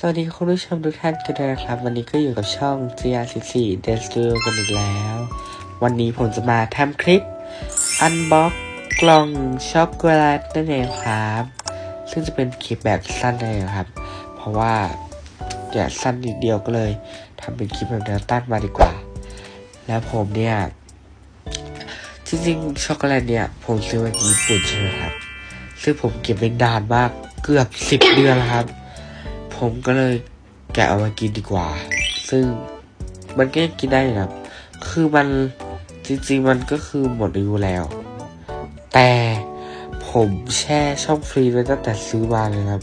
สวัสดีคุณผู้ชมทุกท่านกันด้วยนะครับ วันนี้ก็อยู่กับช่อง GR14 d e s t u d i o กันอีกแล้ว วันนี้ผมจะมาทำคลิปอันบ็อกล่องช็อกโกแลตนั่นเองครับ ซึ่งจะเป็นคลิปแบบสั้นนั่นเองครับ เพราะว่าอยากสั้นนิดเดียวก็เลยทำเป็นคลิปแบบแนวตั้งมาดีกว่า แล้วผมเนี่ย จริงๆช็อกโกแลตเนี่ย ผมซื้อมาจากญี่ปุ่นใช่ไหมครับ ซึ่งผมเก็บไว้นานมากเกือบสิบเดือนแล้วครับ ผมก็เลยแกะเอามากินดีกว่า ซึ่งมันก็ยังกินได้นะครับ คือมันจริงๆมันก็คือหมดอายุแล้ว แต่ผมแช่ช่องฟรีไว้ตั้งแต่ซื้อมาเลยครับ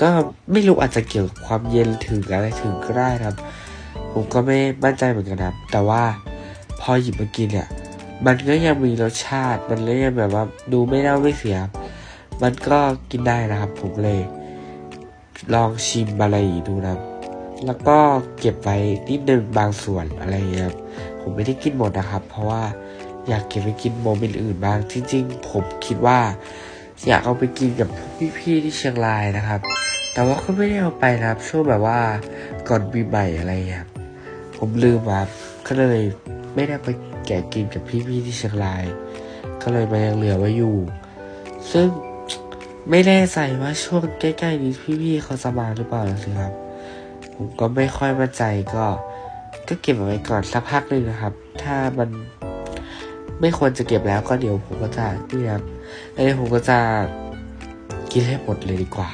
ก็ไม่รู้อาจจะเกี่ยวกับความเย็นถึงอะไรถึงก็ได้ครับ ผมก็ไม่มั่นใจเหมือนกันครับ แต่ว่าพอหยิบมากินเนี่ย มันก็ยังมีรสชาติ มันก็ยังแบบว่าดูไม่เน่าไม่เสีย มันก็กินได้นะครับผมเลย ลองชิมอะไรดูนะครับ แล้วก็เก็บไว้นิดนึงบางส่วนอะไรเงี้ยครับ ผมไม่ได้กินหมดนะครับ เพราะว่าอยากเก็บไปกินโมเมนต์อื่นบ้าง จริง ๆ ผมคิดว่า อยากเอาไปกินกับพี่ๆที่เชียงรายนะครับ แต่ว่าก็ไม่ได้เอาไปนะครับ ช่วงแบบว่าก่อนปีใหม่อะไรครับ ผมลืมครับก็เลยไม่ได้ไปแกะกินกับพี่ๆที่เชียงราย ก็เลยมายังเหลือไว้อยู่ ซึ่ง ไม่แน่ใจว่าช่วงใกล้ๆนี้พี่ๆเขาจะมาหรือเปล่าสิครับ ผมก็ไม่ค่อยมั่นใจก็ ก็เก็บเอาไว้ก่อนสักพักหนึ่งนะครับ ถ้ามันไม่ควรจะเก็บแล้วก็เดี๋ยวผมก็จะนี่ครับแล้วเดี๋ยวผมก็จะกินให้หมดเลยดีกว่า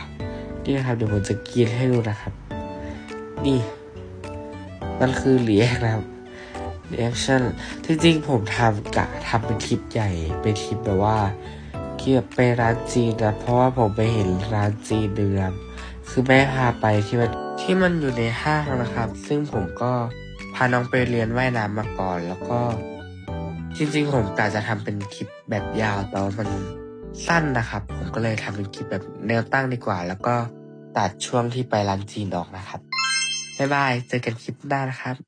นี่นะครับเดี๋ยวผมจะกินให้ดูนะครับ นี่ มันคือเรียกนะครับเรียกชั่นจริงๆผมทำกะทำเป็นคลิปใหญ่ เป็นคลิปแบบว่า เกี่ยวไปร้านจีนนะเพราะว่าผมไปเห็นร้านจีนหนึ่งครับคือแม่พาไปที่มันที่มันอยู่ในห้างนะครับ ซึ่งผมก็พาน้องไปเรียนว่ายน้ำมาก่อน แล้วก็ จริงๆ ผมกะจะทำเป็นคลิปแบบยาวแต่ว่ามันสั้นนะครับ ผมก็เลยทำเป็นคลิปแบบแนวตั้งดีกว่า แล้วก็ตัดช่วงที่ไปร้านจีนออกนะครับบ๊ายบาย เจอกันคลิปหน้านะครับ